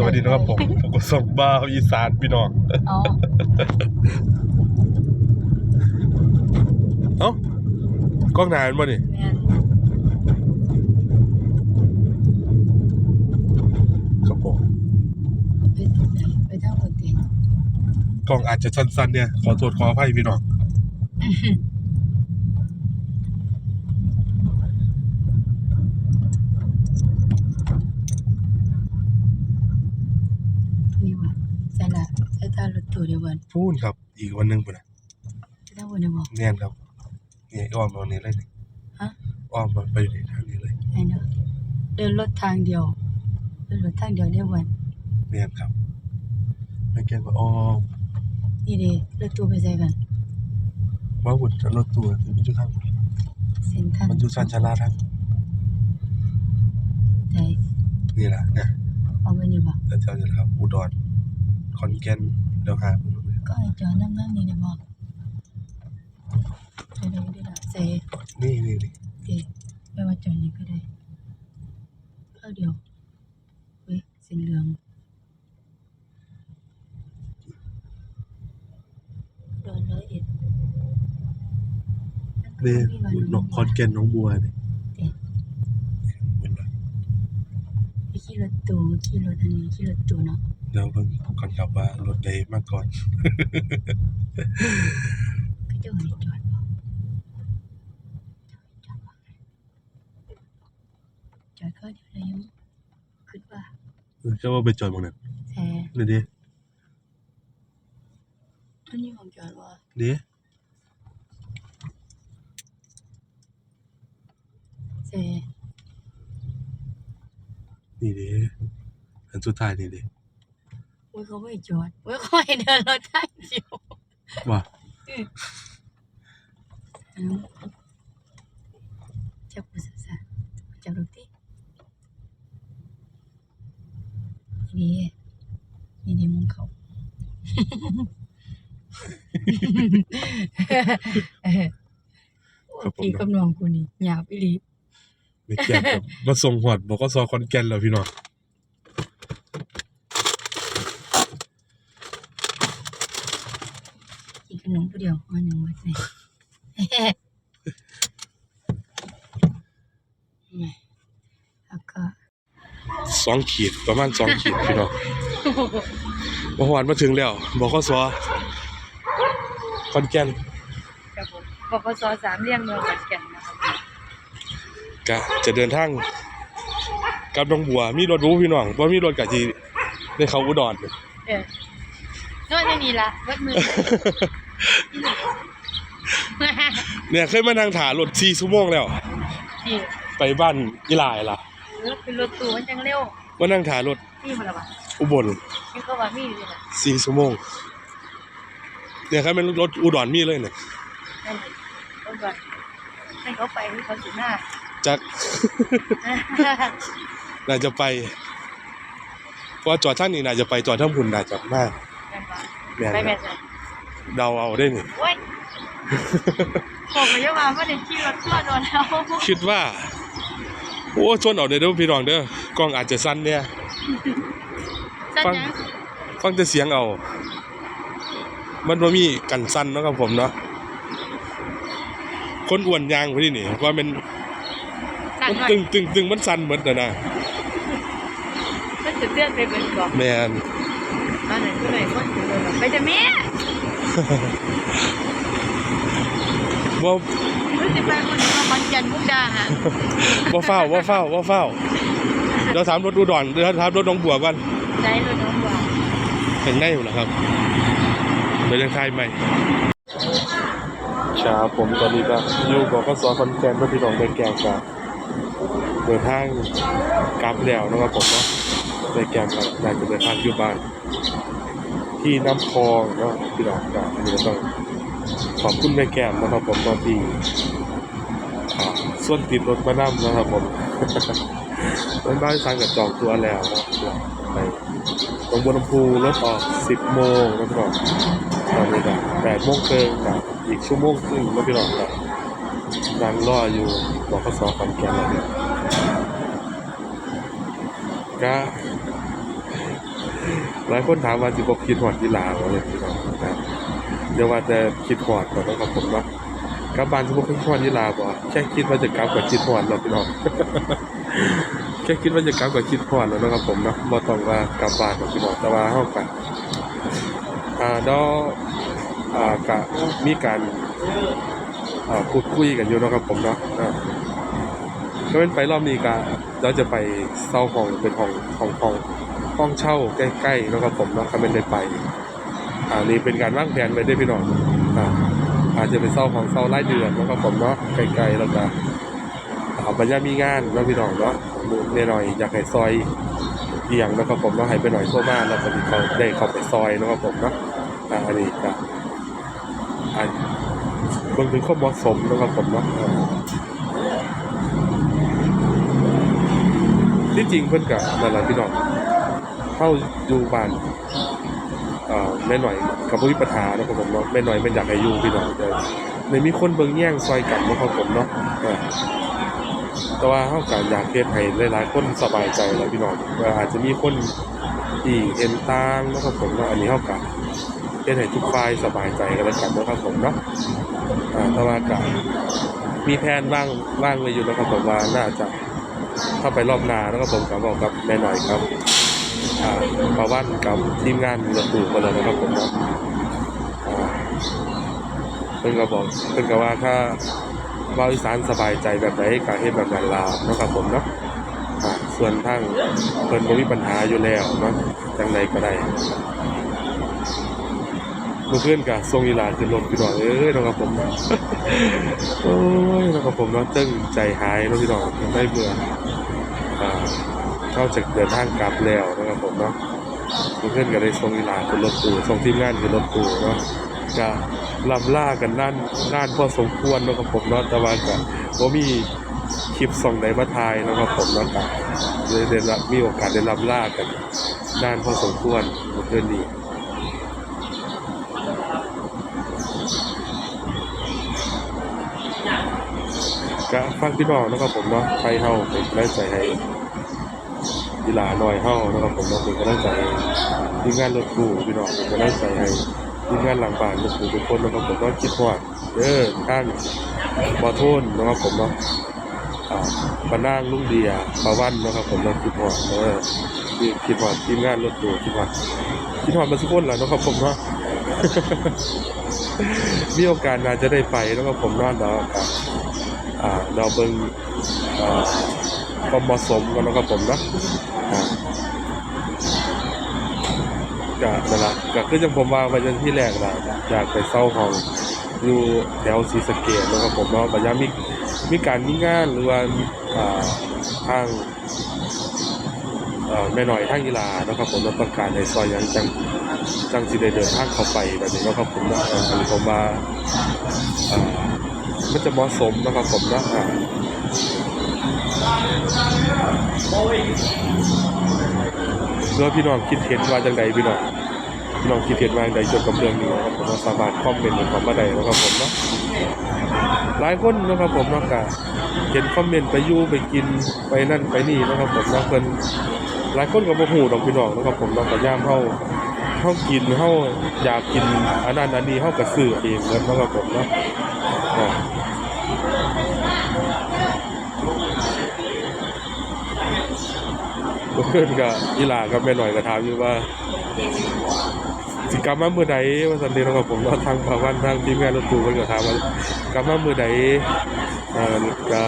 สวัสดีนะครับผมผมก็ส่งบ้าวอีสานพี่น้องอ๋อเอ้ากล้องหนานบ่นี่แม่นครับผมไปทางไหนไปทางปกติกล้องอาจจะสั้นๆเนี่ยขอโทษขออภัยพี่น้อง นี่ว่าใช่ละใช่ตารถ ตู้เดียวกันพูดครับ อีกวันหนึงพุ่นน่ะใช่ตาวันเดียวบ่แน่นครับนี่อ้อมมาวันนี้เลยนี่ฮะอ้อมมาไปในทางนี้เลยไอ้เนาะเดินรถทางเดียวเดินรถทางเดียวเดียวกันแน่นครับไม่เกี่ยวกับอ้อมนี่เด้รถตู้ไปใส่กันว่าบุญจะรถตัวมันอยู่ทางเส้นทางมันอยู่สันชาลาทางใช่นี่แหละเนี่ยเอาไปนี่บ่แถวๆนี้แหละครับอุดรขอนแก่นเดี๋ยวหาผมดูเลย ก็ให้จอดนั่งๆนี่ได้บ่ไปได้ด้ละใส่นี่นี่นี่เด้ไม่ว่าจอนี่ก็ได้เอาเดียวเฮ้ยสีเหลืองโดนร้อยเอ็ดนี่ยหนองขอนแก่นหน้องบัวเนี่เอ๊ะเห็นปะไปขี่รถตู้ขี่รถอันนี้ขี่รถตู้เนาะ ดี๋ยวเพิ่งก่อนกลับว่ารถใดมาก่อนก็จะให้จอดบ่จอดบ่จอดก็เดี๋ยวได้อยังคิดว่าเออจะว่าไปจอดตรงนั้นแซ่นี่ดิอันนี้ของจอดว่าดิแซ่นี่ดิอันสุดท้ายนี่ดิ โอ้ยเขาไม่ให้จอดโอ้ยเขาให้เดินรถได้เดียวว่าอืมจับมือสั่นๆจับรถดินี่นี่นี่มุมเขาครับผมพี่กับน้องกูนี่หยาบอีหลีไม่แก่นครับมาส่งหอดบอกก็ซอคอนแก่นแล้วพี่น้อง กินขนมผู้เดียวอันหนึ่งไว้ใส่แล้วก็สองขีดประมาณสองขีดพี่น้องมาหอดมาถึงแล้วบอกก็ซอคอนแก่นครับผมบกสสามเหลี่ยมเมืองขอนแก่นนะครับกะจะเดินทางกลับหนองบัว มีรถรู้พี่น้องว่ามีรถกะจีได้เขาอุดรเออโน่นนี่ละวัดมือ เนี่ยเคยมานั่งถ่ารถ4ชั่วโมงแล้ว ที่ไปบ้านอีหลายล่ะรถเป็นรถตู้มันจังเร็วมานั่งถ่ารถนี่มันละวะอุบลนี่ก็ว่ามีอยู่นะสี่ชั่วโมงเนี่ยครับเป็นรถอุดรมีเลยเนี่ยนั่นเลยต้นก่อนให้เขาไปที่เขาสิหน้า จัก น่าจะไป เพราะว่าจอดท่านนี่น่าจะไปจอดท่าพุ่นน่าจะมาก แม่นแม่นบ่ไปแม่นะนจ้ะเดาเอาได้นี่ โอ้ย ผมก็ยังว่าว่าเด็กขี่รถทั่วโดนแล้วคิดว่า โอ้ชนเอาเด้อเด้อพี่น้องเด้อกล้องอาจจะสั้นเนี่ยสัญฟังญาณฟังแต่เสียงเอา มันบ่มีกันสั้นเนาะครับผมเนาะคนอ้วนยางพอดีนี่ว่ามันสั่นมันหน่อยตึงตึงตึงมันสั้นเหมือนน่ะนะมันจะเตือนไปเป็นบอกแม่นมาไหนก็เลยคนถึงเลยไปจะแม่ บ่รู้สึกไปคนมาคอนแก่นมุกดาหารบ่เฝ้าบ่เฝ้าบ่เฝ้าเดี๋ยวถามรถอุดรเดี๋ยวถามรถหน้องบัวก่อนใจรถน้องบอกแต่งได้อยู่นะครับเดี๋ยวยังทายใหม่ครับผมตอนนี้ก็อยู่บอกก็สอคอนแกนเพื่อพี่น้องได้แก่กับเดินทางกลับแล้วนะครับผมเนาะได้แก่กับอยากจะเดินทางอยู่บ้านที่น้ำคลองเนาะพี่น้องกับอันนี้ก็ต้อง ขอบคุณแม่แก้มนะครับผมตอนที่ส่วนติดรถมานั่นะครับผมเป็นบ้านทางกับจองตัวแล้วนะเดี๋ยวไปตรงบนลำพูรถออก10โมงแล้วก็ตอนนี้ก็8โมงครึ่งกับอีกชั่วโมงครึ่งแล้วพี่น้องก็นั่งรออยู่บขสขอนแก่นแล้วเนี่ยก็หลายคนถามว่าสิบอกคิดหอดกีฬาบ่เลยพี่น้องนะเดี๋ยวว่าแต่คิดหอดก่อนนะครับผมเนากลับบ้านสิบอกคิดหอดกีฬาบ่แค่คิดว่าจะกลับกับคิดหอดแล้วพี่น้องแค่คิดว่าจะกลับกับคิดหอดแล้วนะครับผมเนาะบ่ต้องว่ากลับบ้านกับพี่น้องแต่ว่าเฮาก็อ่าดออ่าก็มีการอ่าพูดคุยกันอยู่นะครับผมเนาะอ่าก็เป็นไปรอบนี้ก็เราจะไปเช่าห้องเป็นห้องห้องห้องห้องเช่าใกล้ๆนะครับผมเนาะถ้าเป็นได้ไป อ่านี่เป็นการวางแผนไว้ได้พี่น้องอ่าอาจจะเป็นเช่าห้องเช่ารายเดือนนะครับผมเนาะใกลๆแล้วก็เอาบรรยามีงานแล้วพี่น้องเนาะเนหน่อยอยากให้ซอยเอียงนะครับผมเนาะให้ไปหน่อยทั่บ้านแล้วก็มีเขาได้เขาไปซอยนะครับผมเนาะอ่าอันนี้ก็อันเบิ่งถึงข้อเหมาะสมนะครับผมเนาะที่จริงเพิ่อนกับนั่นแหละพี่น้องเข้าอยู่บ้าน แม่หน่อยกับผู้มีปัญหานะครับผมเนาะแม่หน่อยเป็นอยากให้ยู่พี่น้องแต่ในมีคนเบิ่งแย่งซอยกันเนาะครับผมเนาะแต่ว่าเฮาก็อยากเฮ็ดให้หลายๆคนสบายใจแล้วพี่น้องอาจจะมีคนที่เห็นต่างนะครับผมเนาะอันนี้เฮาก็เฮ็ดให้ทุกฝ่ายสบายใจกันแล้วกันนะครับผมเนาะอ่าแต่ว่าก็มีแผนว่างว่างไว้อยู่นะครับผมว่าน่าจะเข้าไปรอบนาแล้วก็ผมกับบอกกับแม่หน่อยครับ อ่าะวันกับทีมงานรถตู้มาเลยนะครับผมเพิ่นก็บอกเพิ่นก็ว่าถ้าว่าอีสานสบายใจแบบไหนก็เฮ็ดแบบนั้นลาวเนาะครับผมเนาะส่วนทางเพิ่นบ่มีปัญหาอยู่แล้วเนาะจังใดก็ได้เมื่อคืนก็ส่งอีหลาขึ้นรถพี่น้องเอ้ยเนาะครับผมโอ้ยเนาะครับผมเนาะตึ้งใจหายเนาะพี่น้องได้เบื่ออ่า เข้าจากเดินทางกลับแล้วนะครับผมเนาะเพื่อนก็ได้ส่งอีหลาขึ้นรถตู้ส่งทีมงานขึ้นรถตู้เนาะก็ลำล่ากันนั่นน่านพอสมควรนะครับผมเนาะแต่ว่าก็บ่มีคลิปส่งใดมาถ่ายนะครับผมเนาะก็เลยได้รับมีโอกาสได้ลำล่ากันน่านพอสมควรเมื่อนนี้ก็ฟังพี่น้องนะครับผมเนาะใครเฮาเป็นกำลังใจให้ กีฬาหน่อยเฮานะครับผมเนาเป็นกำลังใจทีมงานรถตู้พี่น้องเป็นกำลังใจให้ทีมงานหลังบ้านรถตู้ทุกคนนะครับผมเนาะคิดฮอดเด้อท่านบ่โทนนะครับผมเนาะอ่าปนางลุงเดียปาวันนะครับผมเนาคิดฮอดเออคิดฮอดทีมงานรถตู้คิดฮอดคิดฮอดมาทุกคนแหละนะครับผมเนาะมีโอกาสน่าจะได้ไปนะครับผมนาะเดี๋ยวอ่าอ่าเราเบิ่งความเหมาะสมกันนะครับผมนะ ก็นั่นละก็คือจังผมวางไว้ในที่แรกนะอยากไปเศร้าของอยู่แถวศรีสะเกษนะครับผมเนาะแต่ยังมีมีการมีงานหรือว่าอ่าทางเอ่อแม่หน่อยทางกีฬานะครับผมเราต้องการในซอยยังจังจังสิได้เดินทางเข้าไปแบบนี้นะครับผมเนาะผมว่าอ่ามันจะเหมาะสมนะครับผมเนาะ อ่าเพื่อพี่น้องคิดเห็นว่าจังใดพี่น้องพี่น้องคิดเห็นว่าจังใดเกี่ยวกับเรื่องนี้นะครับผมาสามารถคอมเมนต์ในคอมมาได้นะครับผมเนาะหลายคนนะครับผมเนากเห็นคอมเมนต์ไปยู่ไปกินไปนั่นไปนี่นะครับผมนาะเพิ่นหลายคนก็บ่ฮู้ดอกพี่น้องนะครับผมเนากย่ามเฮาเฮากินเฮาอยากกินอันนั้นอันนี้เฮาก็ซื้อเองนะครับผมเนาะ อ่าเพื่อนกับอีหลากับแม่หน่อยก็ถามอยู่ว่าสิกลับมาเมื่อใดว่าสันเดย์นะครับผมเราทางภาวันทางทีมงานรถตู้เพิ่นก็ถามว่ากลับมาเมื่อใดเอ่อก็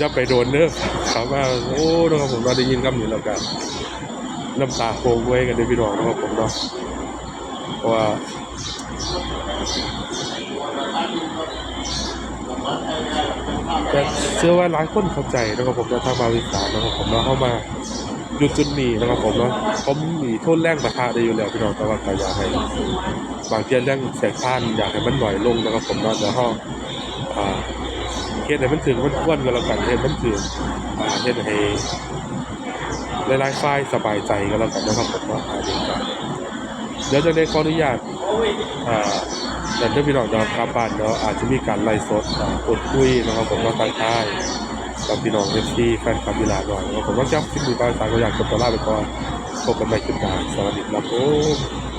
จะไปโดนเด้อถามว่าโอ้นะครับผมเราได้ยินคำนี้แล้วก็น้ำตาโคงไว้กันเด้อพี่น้องนะครับผมเนาะเพราะว่าแต่เชื่อว่าหลายคนเข้าใจนะครับผมว่าทางมาวิสานนะครับผมเราเข้ามา อยู่จุดนี้นะครับผมเนาะผมมีโทษแรงประทะได้อยู่แล้วพี่น้องแต่ว่าก็อยากให้บางเทียเรื่องแสงพานอยากให้มันหน่อยลงนะครับผมเนาะเดี๋ยวห้องอ่าเฮ็ดให้มันถึงมันควรกันแล้วกันเฮ็ดมันถึงอ่าเฮ็ดให้หลายๆฝ่ายสบายใจกันแล้วกันนะครับผมเนาะอันนี้ก็เดี๋ยวจะได้ขออนุญาตอ่าแต่เดี๋ยวพี่น้องจะกลับบ้านเนาะอาจจะมีการไลฟ์สดอ่าพูดคุยนะครับผมเนาทางท้าย กับพี่น้องเอฟซีแฟนคลับกีฬาก่อนผมว่าเจ้าคลิปนี้ไปสายก็อยากจบตัวลาไปก่อนพบกันใหม่คลิปหน้าสวัสดีครับผม